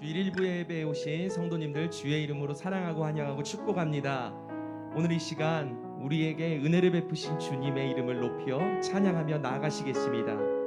주일 일부 예배에 오신 성도님들 주의 이름으로 사랑하고 환영하고 축복합니다. 오늘 이 시간 우리에게 은혜를 베푸신 주님의 이름을 높여 찬양하며 나아가시겠습니다.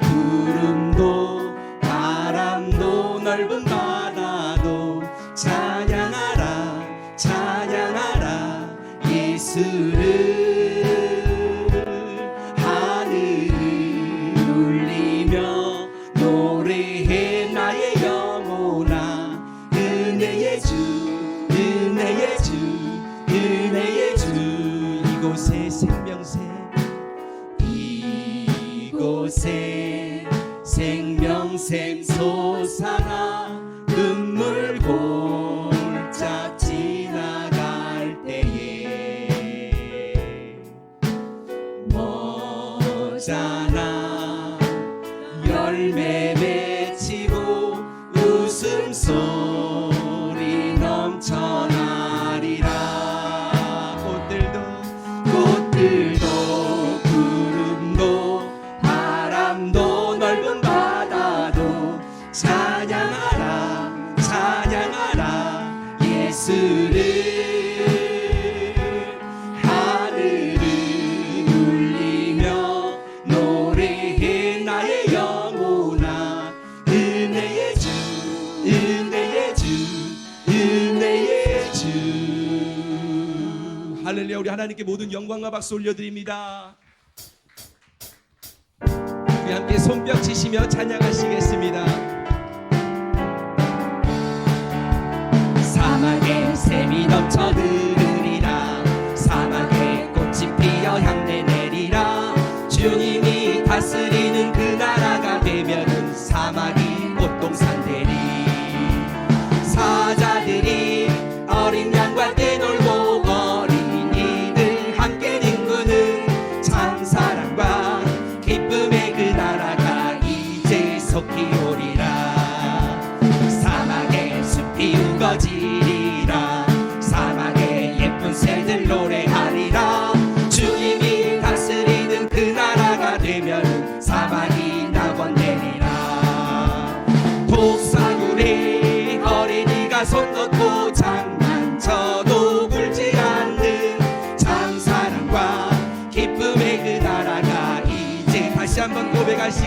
구름도 바람도 넓은 바다도 찬양하라 찬양하라 예수를 하늘을 울리며 노래해 나의 영혼아. 은혜의 주 은혜의 주 은혜의 주 이곳에 생명새 이곳에 생명샘 솟아나 은혜의 주 은혜의 주. 할렐루야 우리 하나님께 모든 영광과 박수 올려드립니다. 우리 함께 손뼉 치시며 찬양하시겠습니다. 사막에 샘이 넘쳐 흐르리라. 사막에 꽃이 피어 향내 내리라. 주님이 다스리는 그 나라가 되면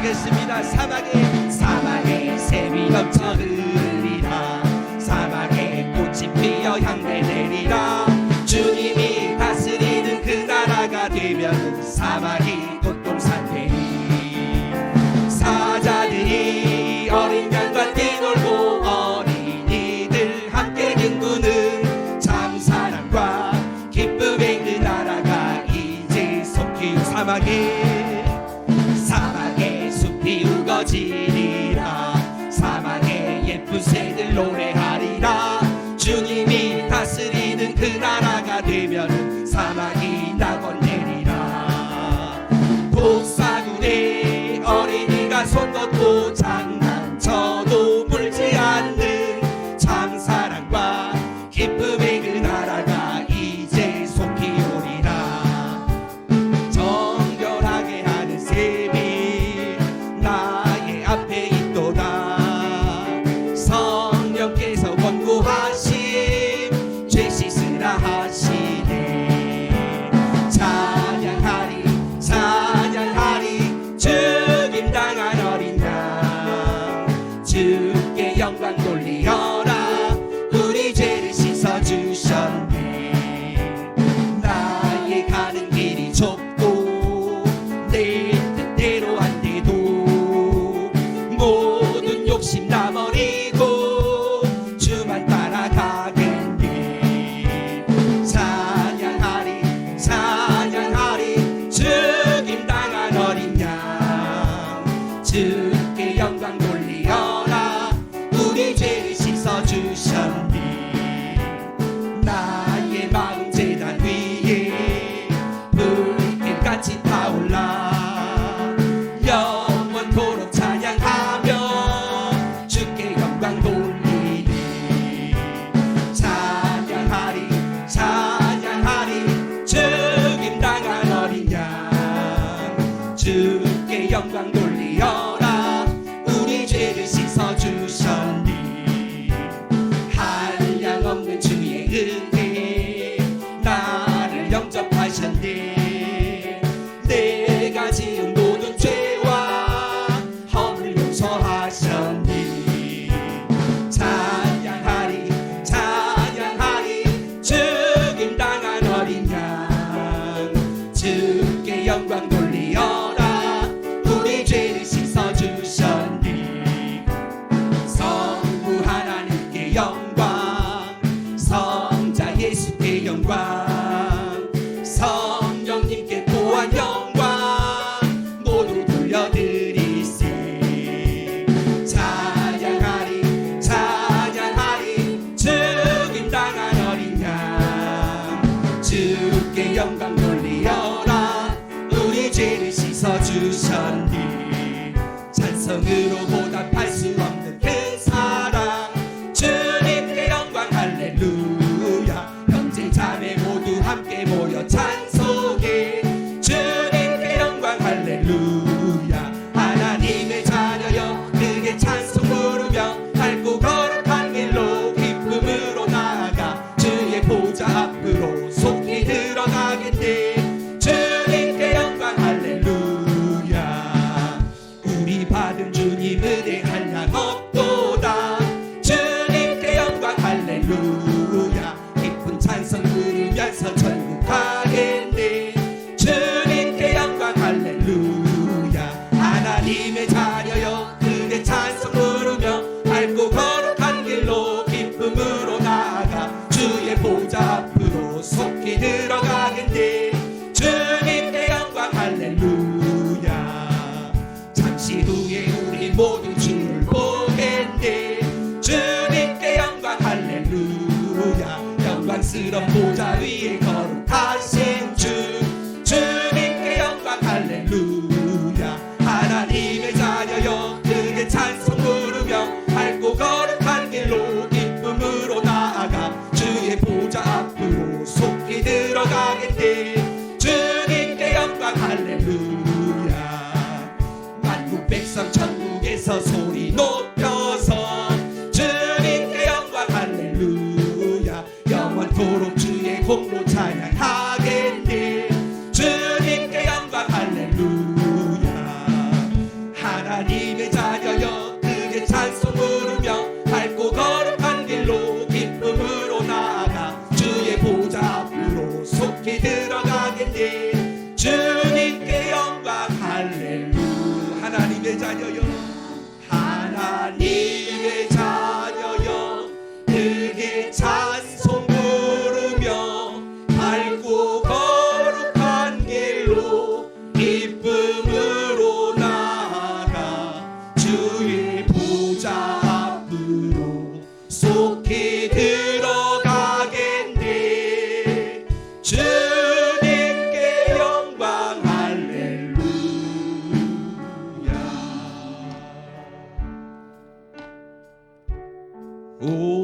하시겠습니다. 사막에 사막에 샘이 넘쳐 흐르리라. 사막에 꽃이 피어 향내 내리라 to say. 주께 영광 돌리어라. 우리 죄를 씻어 주셨니? 성부 하나님께 영광 성자 예수께 영광 성령님께 또한 영광 모두 돌려드리시. 찬양하리 찬양하리. 죽임 당한 어린 양 주께 영광 주셨니? 찬성으로 힘을 잡 Punkt. Oh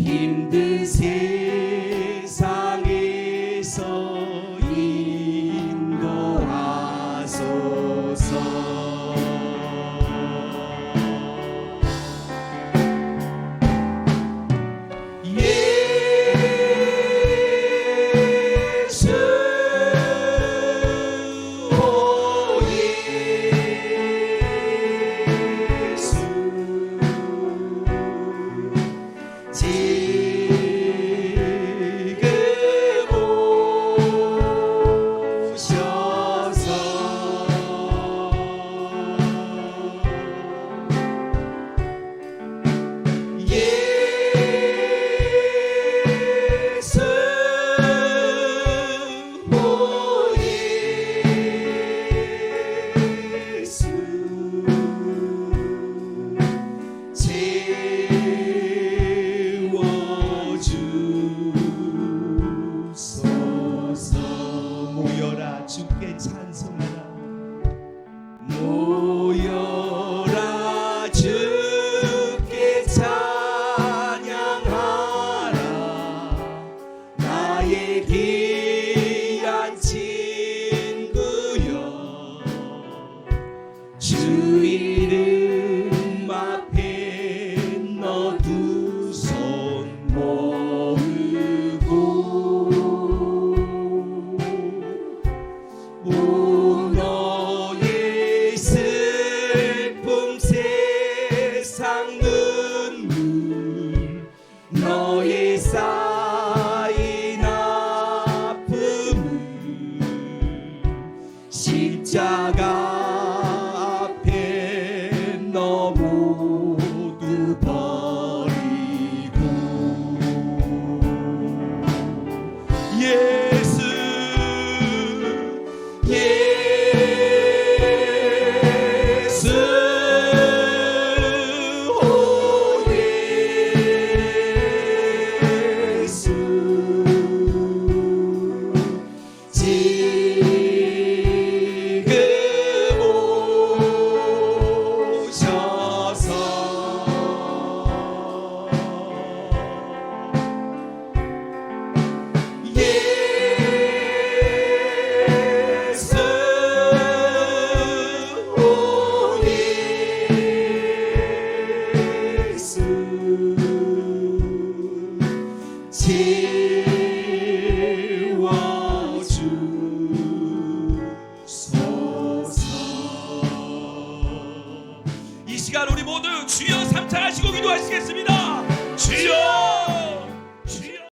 힘드세 귀한 친구여. 주 이름 앞에 너 두 손 모으고 온 너의 슬픔 세상 눈, 너의